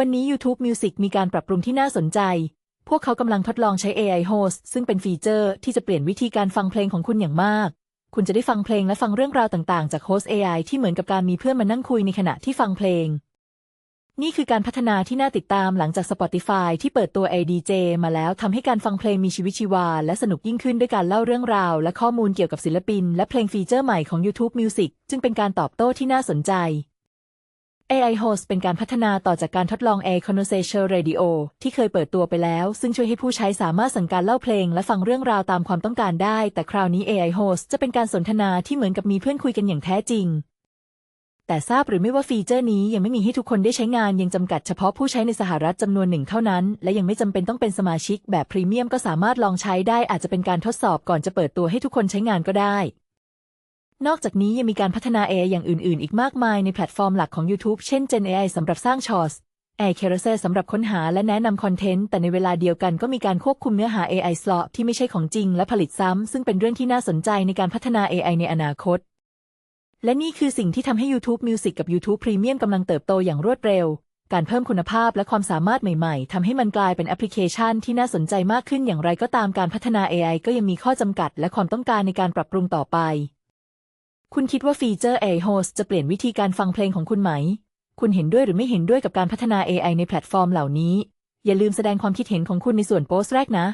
วันนี้ YouTube Music มีการปรับปรุงที่น่าสนใจ พวกเขากำลังทดลองใช้ AI Host ซึ่งเป็นฟีเจอร์ที่จะเปลี่ยนวิธีการฟังเพลงของคุณอย่างมาก คุณจะได้ฟังเพลงและฟังเรื่องราวต่างๆ จากโฮสต์ AI ที่เหมือนกับการมีเพื่อนมานั่งคุยในขณะที่ฟังเพลง นี่คือการพัฒนาที่น่าติดตามหลังจาก Spotify ที่เปิดตัว ADJ มาแล้วทำให้การฟังเพลงมีชีวิตชีวา และสนุกยิ่งขึ้นด้วยการเล่าเรื่องราว และข้อมูลเกี่ยวกับศิลปิน และเพลงฟีเจอร์ใหม่ของ YouTube Music จึงเป็นการตอบโต้ที่น่าสนใจ AI Host เป็นการพัฒนาต่อจากการทดลอง AI Conversation Radio ที่เคยเปิดตัวไปแล้ว ซึ่งช่วยให้ผู้ใช้สามารถสั่งการเล่าเพลงและฟังเรื่องราวตามความต้องการได้ แต่คราวนี้ AI Host จะเป็นการสนทนาที่เหมือนกับมีเพื่อนคุยกันอย่างแท้จริง แต่ทราบหรือไม่ว่าฟีเจอร์นี้ยังไม่มีให้ทุกคนได้ใช้งานยังจำกัดเฉพาะผู้ใช้ในสหรัฐจำนวนหนึ่งเท่านั้น และยังไม่จำเป็นต้องเป็นสมาชิกแบบพรีเมียมก็สามารถลองใช้ได้อาจจะเป็นการทดสอบก่อนจะเปิดตัวให้ทุกคนใช้งานก็ได้ นอกจากนี้ยังมีการพัฒนา AI อย่างอื่น ๆ อีกมากมายในแพลตฟอร์มหลักของ YouTube เช่น Gen AI สำหรับสร้างช็อต AI Carousel สำหรับค้นหาและแนะนำคอนเทนต์ แต่ในเวลาเดียวกันก็มีการควบคุมเนื้อหา AI slot ที่ไม่ใช่ของจริง และผลิตซ้ำ ซึ่งเป็นเรื่องที่น่าสนใจในการพัฒนา AI ในอนาคต และนี่คือสิ่งที่ทำให้ YouTube Music กับ YouTube Premium กำลังเติบโตอย่างรวดเร็ว การเพิ่มคุณภาพและความสามารถใหม่ ๆทำให้มันกลายเป็นแอปพลิเคชันที่น่าสนใจมากขึ้นอย่างไรก็ตามการพัฒนา AI ก็ยังมีข้อจำกัด และความต้องการในการปรับปรุงต่อไป คุณคิดว่าฟีเจอร์ AI Host จะเปลี่ยนวิธีการฟังเพลงของคุณไหม คุณเห็นด้วยหรือไม่เห็นด้วยกับการพัฒนา AI ในแพลตฟอร์มเหล่านี้ อย่าลืมแสดงความคิดเห็นของคุณในส่วนโพสต์แรกนะ